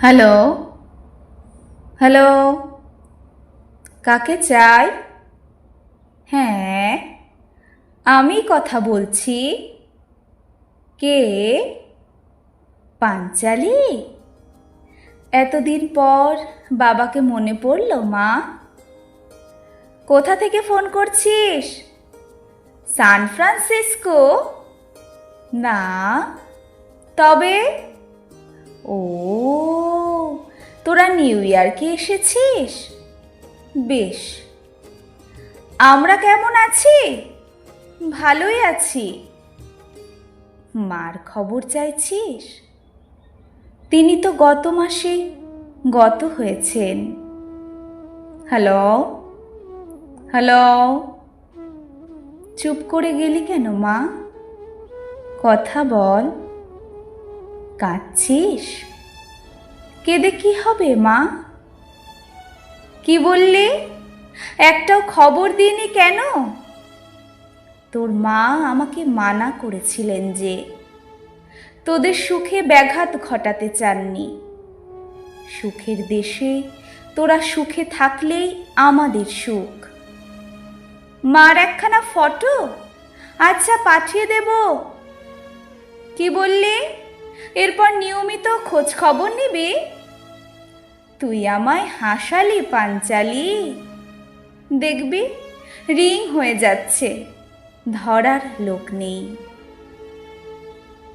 Hello hello কাকে চাই? হ্যাঁ আমি কথা বলছি কে? পাঞ্চালি? এতদিন পর বাবাকে মনে পড়ল, মা। কোথা থেকে ফোন করছিস? San Francisco? না, তবে? ও তোরা নিউ ইয়র্কে এসেছিস? বেশ। আমরা কেমন আছি? ভালোই আছি। মার খবর চাইছিস? তিনি তো গত মাসে গত হয়েছেন। হ্যালো? হ্যালো? চুপ করে গেলি কেন মা? কথা বল। কাঁদছিস? কেঁদে কি হবে, মা? কি বললি? একটাও খবর দিইনি কেন? তোর মা আমাকে মানা করেছিলেন যে তোদের সুখে ব্যাঘাত ঘটাতে চাননি। সুখের দেশে তোরা সুখে থাকলেই আমাদের সুখ। মার একখানা ফটো? আচ্ছা পাঠিয়ে দেব। কি বললি? এরপর নিয়মিত খোঁজ খবর নিবি। তুই আমায় হাসালি, পাঞ্চালি। দেখবি, রিং হয়ে যাচ্ছে, ধরার লোক নেই।